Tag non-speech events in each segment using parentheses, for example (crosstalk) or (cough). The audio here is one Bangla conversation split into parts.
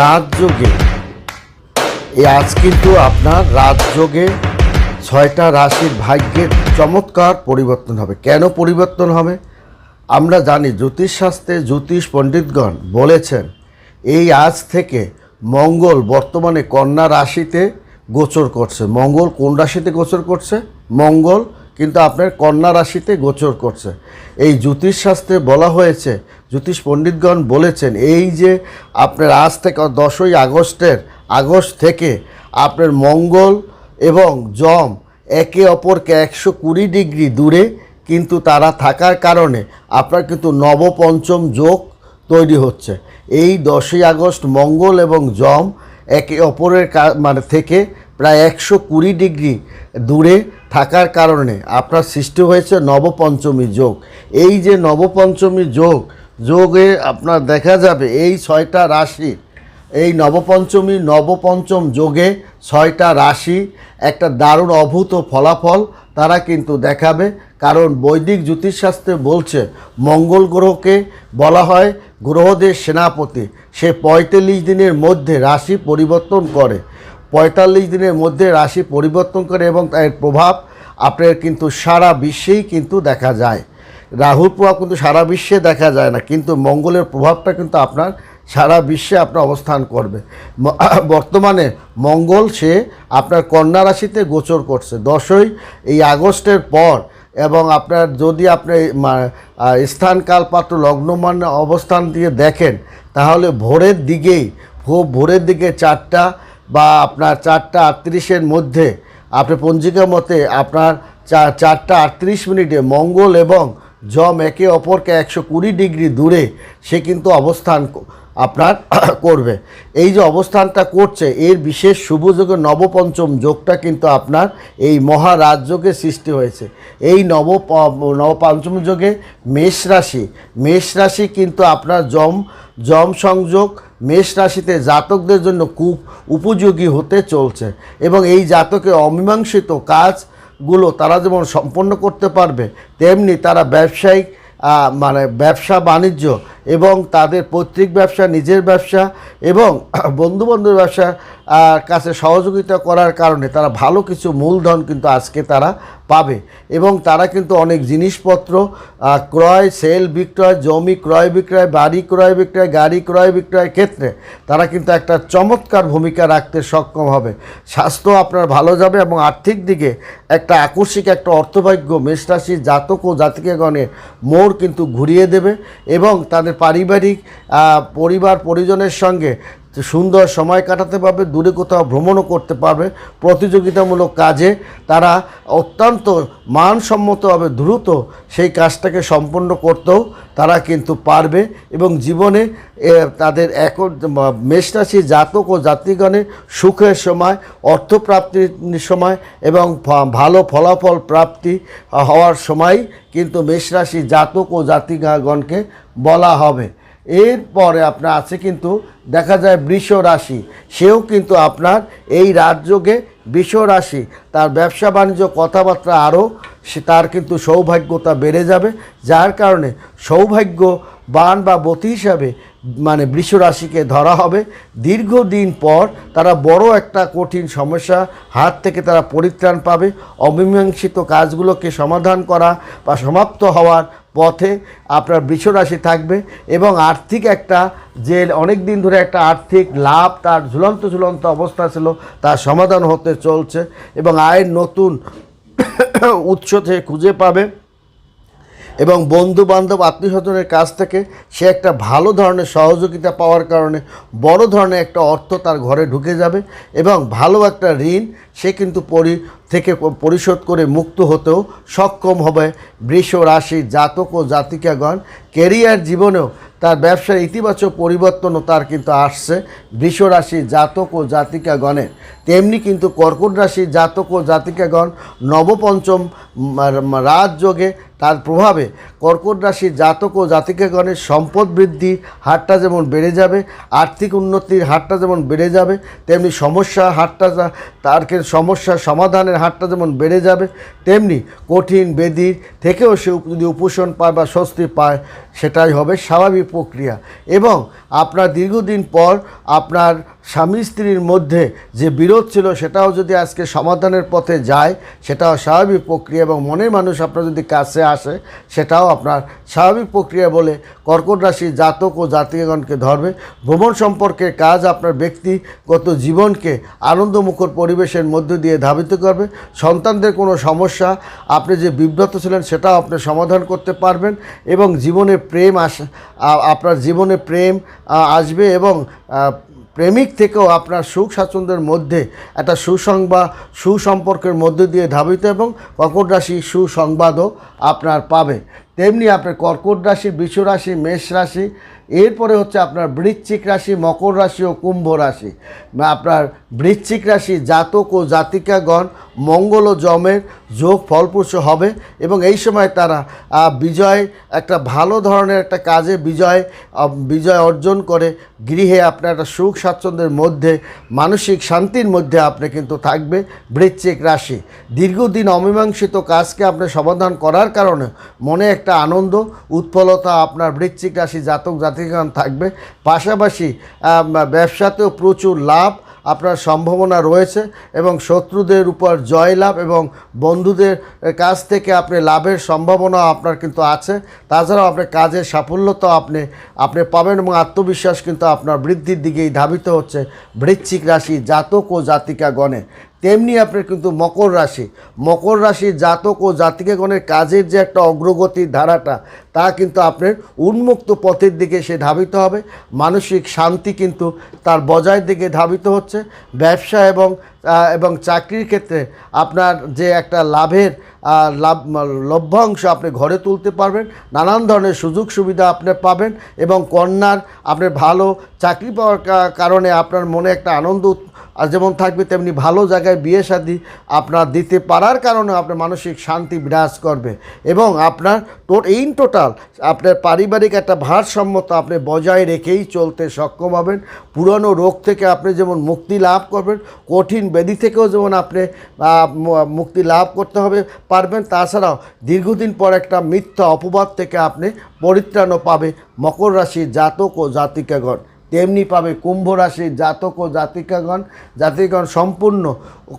রাজযোগে। এই আজ কিন্তু আপনার রাজযোগে ছয়টা রাশির ভাগ্যের চমৎকার পরিবর্তন হবে। কেন পরিবর্তন হবে? আমরা জানি জ্যোতিষশাস্ত্রে জ্যোতিষ পণ্ডিতগণ বলেছেন, এই আজ থেকে মঙ্গল বর্তমানে কন্যা রাশিতে গোচর করছে। মঙ্গল কোন রাশিতে গোচর করছে? মঙ্গল কিন্তু আপনার কন্যা রাশিতে গোচর করছে। এই জ্যোতিষশাস্ত্রে বলা হয়েছে, জ্যোতিষ পণ্ডিতগণ বলেছেন, এই যে আপনার আজ থেকে দশই আগস্টের, আগস্ট থেকে আপনার মঙ্গল এবং যম একে অপরকে একশো কুড়ি ডিগ্রি দূরে কিন্তু তারা থাকার কারণে আপনার কিন্তু নবপঞ্চম যোগ তৈরি হচ্ছে। এই দশই আগস্ট মঙ্গল এবং যম একে অপরের মানে থেকে প্রায় একশো কুড়ি ডিগ্রি দূরে থাকার কারণে আপনার সৃষ্টি হয়েছে নবপঞ্চমী যোগ। এই যে নবপঞ্চমী যোগ, যোগে আপনার দেখা যাবে এই ছয়টা রাশি, এই নবপঞ্চমী, নবপঞ্চম যোগে ছয়টা রাশি, একটা দারুণ অভূত ফলাফল তারা কিন্তু দেখাবে। কারণ বৈদিক জ্যোতিষশাস্ত্রে বলছে, মঙ্গল গ্রহকে বলা হয় গ্রহদের সেনাপতি। সে পঁয়তাল্লিশ দিনের মধ্যে রাশি পরিবর্তন করে। পঁয়তাল্লিশ দিনের মধ্যে রাশি পরিবর্তন করে এবং এর প্রভাব আপনার কিন্তু সারা বিশ্বেই কিন্তু দেখা যায়। রাহুর প্রভাব কিন্তু সারা বিশ্বে দেখা যায় না, কিন্তু মঙ্গলের প্রভাবটা কিন্তু আপনার সারা বিশ্বে আপনার অবস্থান করবে। বর্তমানে মঙ্গল সে আপনার কন্যা রাশিতে গোচর করছে। দশই এই আগস্টের পর এবং আপনার যদি আপনি স্থান কাল পাত্র লগ্নমান অবস্থান দিয়ে দেখেন, তাহলে ভোরের দিকেই ভোরের দিকে চারটা বা আপনার চারটা আটত্রিশের মধ্যে আপনি পঞ্জিকা মতে আপনার চারটা আটত্রিশ মিনিটে মঙ্গল এবং জম একে অপরকে একশো কুড়ি ডিগ্রি দূরে সে কিন্তু অবস্থান আপনার (coughs) করবে। এই যে অবস্থানটা করছে, এর বিশেষ শুভযোগে নবপঞ্চম যোগটা কিন্তু আপনার এই মহারাজযোগে সৃষ্টি হয়েছে। এই নব নবপঞ্চম যোগে মেষ রাশি মেষ রাশি কিন্তু আপনার জম জম সংযোগ মেষ রাশিতে জাতকদের জন্য খুব উপযোগী হতে চলছে এবং এই জাতকে অমীমাংসিত কাজগুলো তারা যেমন সম্পন্ন করতে পারবে, তেমনি তারা ব্যবসায়িক মানে ব্যবসা বাণিজ্য এবং তাদের পৈতৃক ব্যবসা, নিজের ব্যবসা এবং (clears throat) বন্ধুবান্ধবের ব্যবসা কাছে সহযোগিতা করার কারণে তারা ভালো কিছু মূলধন কিন্তু আজকে তারা পাবে। এবং তারা কিন্তু অনেক জিনিসপত্র ক্রয়, সেল বিক্রয়, জমি ক্রয় বিক্রয়, বাড়ি ক্রয় বিক্রয়, গাড়ি ক্রয় বিক্রয়ের ক্ষেত্রে তারা কিন্তু একটা চমৎকার ভূমিকা রাখতে সক্ষম হবে। স্বাস্থ্য আপনার ভালো যাবে এবং আর্থিক দিকে একটা আকস্মিক একটা অর্থভাগ্য মেষরাশির জাতক ও জাতিকাগণের মোড় কিন্তু ঘুরিয়ে দেবে এবং তাদের পারিবারিক পরিবার পরিজনের সঙ্গে সুন্দর সময় কাটাতে পারবে, দূরে কোথাও ভ্রমণও করতে পারবে, প্রতিযোগিতামূলক কাজে তারা অত্যন্ত মানসম্মতভাবে দ্রুত সেই কাজটাকে সম্পন্ন করতেও তারা কিন্তু পারবে এবং জীবনে তাদের এক মেষরাশি জাতক ও জাতিগণের সুখের সময়, অর্থপ্রাপ্তির সময় এবং ভালো ফলাফল প্রাপ্তি হওয়ার সময় কিন্তু মেষরাশি জাতক ও জাতিগণকে বলা হবে। এরপরে আপনার আছে কিন্তু দেখা যায় বৃষ রাশি। সেও কিন্তু আপনার এই রাজযোগে বৃষ রাশি। তার ব্যবসা বাণিজ্য কথাবার্তা আরও সে তার কিন্তু সৌভাগ্যতা বেড়ে যাবে। যার কারণে সৌভাগ্যবান বা বতি হিসাবে মানে বৃষ রাশিকে ধরা হবে। দীর্ঘদিন পর তারা বড় একটা কঠিন সমস্যা হাত থেকে তারা পরিত্রাণ পাবে। অমীমাংসিত কাজগুলোকে সমাধান করা বা সমাপ্ত হওয়ার পথে আপনার বৃষরাশি থাকবে এবং আর্থিক একটা যে অনেক দিন ধরে একটা আর্থিক লাভ, তার ঝুলন্ত ঝুলন্ত অবস্থা ছিল, তার সমাধান হতে চলছে এবং আয়ের নতুন উৎস থেকে খুঁজে পাবে। এবং বন্ধু বান্ধব আত্মীয় স্বজনের কাছ থেকে সে একটা ভালো ধরনের সহযোগিতা পাওয়ার কারণে বড় ধরনের একটা অর্থ তার ঘরে ঢুকে যাবে এবং ভালো একটা ঋণ সে কিন্তু পরি, থেকে পরিশোধ করে মুক্ত হতেও সক্ষম হবে। বৃষ রাশি জাতক ও জাতিকাগণ কেরিয়ার জীবনেও তার ব্যবসার ইতিবাচক পরিবর্তনও তার কিন্তু আসছে। বৃষ রাশি জাতক ও জাতিকাগণের। তেমনি কিন্তু কর্কট রাশি জাতক ও জাতিকাগণ নবপঞ্চম রাজযোগে তার প্রভাবে কর্কট রাশি জাতক ও জাতিকাগণের সম্পদ বৃদ্ধি হারটা যেমন বেড়ে যাবে, আর্থিক উন্নতির হারটা যেমন বেড়ে যাবে, তেমনি সমস্যা হারটা তার সমস্যার সমাধানের হারটা যেমন বেড়ে যাবে, তেমনি কঠিন বেদির থেকেও সে যদি উপশম পায় বা স্বস্তি পায়, সেটাই হবে স্বাভাবিক প্রক্রিয়া এবং আপনার দীর্ঘদিন পর আপনার স্বামী স্ত্রীর মধ্যে যে বিরোধ ছিল, সেটাও যদি আজকে সমাধানের পথে যায়, সেটাও স্বাভাবিক প্রক্রিয়া এবং মনের মানুষ আপনার যদি কাছে আসে, সেটাও আপনার স্বাভাবিক প্রক্রিয়া বলে কর্কট রাশি জাতক ও জাতিগণকে ধরবে। ভ্রমণ সম্পর্কে কাজ আপনার ব্যক্তিগত জীবনকে আনন্দমুখর পরিবেশের মধ্য দিয়ে ধাবিত করবে। সন্তানদের কোনো সমস্যা, আপনি যে বিব্রত ছিলেন, সেটাও আপনি সমাধান করতে পারবেন এবং জীবনে প্রেম আস আপনার জীবনে প্রেম আসবে এবং প্রেমিক থেকেও আপনার সুখ স্বাচ্ছন্দ্যের মধ্যে একটা সুসংবাদ, সুসম্পর্কের মধ্যে দিয়ে ধাবিত এবং কর্কট রাশি সুসংবাদও আপনার পাবে। তেমনি আপনার কর্কট রাশি বিশ্বরাশি রাশি, মেষ রাশি এরপরে হচ্ছে আপনার বৃশ্চিক রাশি, মকর রাশি ও কুম্ভ রাশি। আপনার বৃশ্চিক রাশি জাতক ও জাতিকাগণ, মঙ্গল ও জমের যোগ ফলপ্রসূ হবে এবং এই সময় তারা বিজয়, একটা ভালো ধরনের একটা কাজে বিজয় বিজয় অর্জন করে গৃহে আপনার একটা সুখ স্বাচ্ছন্দ্যের মধ্যে, মানসিক শান্তির মধ্যে আপনি কিন্তু থাকবে বৃশ্চিক রাশি। দীর্ঘদিন অমীমাংসিত কাজকে আপনি সমাধান করার কারণে মনে একটা আনন্দ, উৎফলতা আপনার বৃশ্চিক রাশি জাতক জাতিকান থাকবে। পাশাপাশি ব্যবসাতেও প্রচুর লাভ আপনার সম্ভাবনা রয়েছে এবং শত্রুদের উপর জয়লাভ এবং বন্ধুদের কাছ থেকে আপনি লাভের সম্ভাবনা আপনার কিন্তু আছে। তাছাড়াও আপনার কাজের সাফল্যতা আপনি আপনি পাবেন এবং আত্মবিশ্বাস কিন্তু আপনার বৃদ্ধির দিকেই ধাবিত হচ্ছে বৃশ্চিক রাশি জাতক ও জাতিকাগণে। তেমনি আপনার কিন্তু মকর রাশি। মকর রাশি জাতক ও জাতিকাগণের কাজের যে একটা অগ্রগতির ধারাটা, তা কিন্তু আপনার উন্মুক্ত পথের দিকে সে ধাবিত হবে। মানসিক শান্তি কিন্তু তার বজায়ের দিকে ধাবিত হচ্ছে। ব্যবসা এবং এবং চাকরির ক্ষেত্রে আপনার যে একটা লাভের লাভ লভ্যাংশ আপনি ঘরে তুলতে পারবেন। নানান ধরনের সুযোগ সুবিধা আপনি পাবেন এবং কন্যার আপনি ভালো চাকরি পাওয়ার কারণে আপনার মনে একটা আনন্দ যেমন থাকবে তেমনি ভালো জায়গায় বিয়ে শাদী আপনার দিতে পারার কারণে আপনার মানসিক শান্তি বিরাজ করবে। এবং আপনার টোট, ইন টোটাল আপনার পারিবারিক একটা ভারসাম্যতা আপনি বজায় রেখেই চলতে সক্ষম হবেন। পুরনো রোগ থেকে আপনি যেমন মুক্তি লাভ করবেন, কঠিন ব্যাধি থেকেও যেমন আপনি মুক্তি লাভ করতে হবে, পারবেন। তাছাড়াও দীর্ঘদিন পর একটা মিথ্যা অপবাদ থেকে আপনি পরিত্রাণও পাবে মকর রাশির জাতক ও জাতিকাগণ। তেমনি পাবে কুম্ভ রাশির জাতক ও জাতিকাগণ। জাতিকাগণ সম্পূর্ণ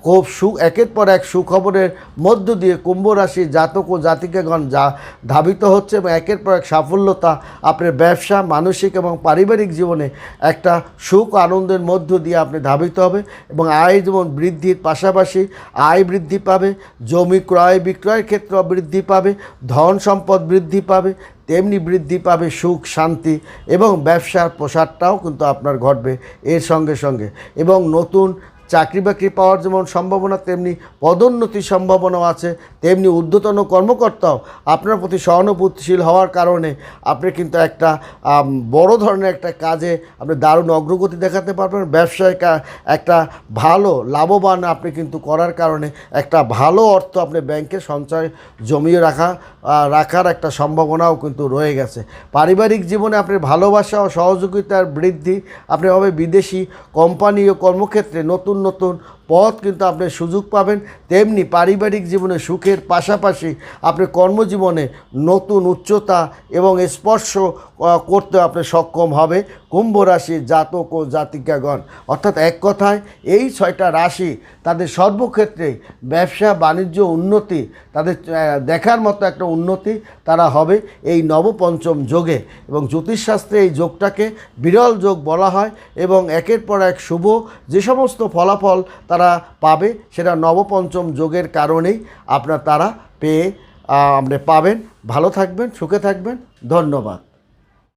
খুব সু একের পর এক সুখবরের মধ্য দিয়ে কুম্ভ রাশির জাতক ও জাতিকাগণ যা ধাবিত হচ্ছে এবং একের পর এক সাফল্যতা আপনার ব্যবসা, মানসিক এবং পারিবারিক জীবনে একটা সুখ আনন্দের মধ্য দিয়ে আপনি ধাবিত হবে এবং আয় যেমন বৃদ্ধির পাশাপাশি আয় বৃদ্ধি পাবে, জমি ক্রয় বিক্রয়ের ক্ষেত্রে বৃদ্ধি পাবে, ধন সম্পদ বৃদ্ধি পাবে, তেমনি বৃদ্ধি পাবে সুখ, শান্তি এবং ব্যবসার প্রসারটাও কিন্তু আপনার ঘটবে এর সঙ্গে সঙ্গে এবং নতুন চাকরি বাকরি পাওয়ার যেমন সম্ভাবনা, তেমনি পদোন্নতির সম্ভাবনাও আছে, তেমনি ঊর্ধ্বতন কর্মকর্তাও আপনার প্রতি সহানুভূতিশীল হওয়ার কারণে আপনি কিন্তু একটা বড় ধরনের একটা কাজে আপনি দারুণ অগ্রগতি দেখাতে পারবেন। ব্যবসায় একটা ভালো, লাভবান আপনি কিন্তু করার কারণে একটা ভালো অর্থ আপনি ব্যাংকে সঞ্চয় জমিয়ে রাখা রাখার একটা সম্ভাবনাও কিন্তু রয়ে গেছে। পারিবারিক জীবনে আপনি ভালোবাসা ও সহযোগিতার বৃদ্ধি, আপনি হবে বিদেশি কোম্পানি ও কর্মক্ষেত্রে নতুন নতুন পথ কিন্তু আপনি সুযোগ পাবেন। তেমনি পারিবারিক জীবনে সুখের পাশাপাশি আপনি কর্মজীবনে নতুন উচ্চতা এবং স্পর্শ করতে আপনি সক্ষম হবে কুম্ভ রাশির জাতক ও জাতিকাগণ। অর্থাৎ এক কথায়, এই ছয়টা রাশি তাদের সর্বক্ষেত্রে ব্যবসা, বাণিজ্য, উন্নতি, তাদের দেখার মতো একটা উন্নতি তারা হবে এই নবপঞ্চম যোগে। এবং জ্যোতিষশাস্ত্রে এই যোগটাকে বিরল যোগ বলা হয় এবং একের পর এক শুভ যে সমস্ত ফলাফল তারা পাবে, সেটা নবপঞ্চম যোগের কারণেই আপনার তারা পেয়ে আপনি পাবেন। ভালো থাকবেন, সুখে থাকবেন। ধন্যবাদ।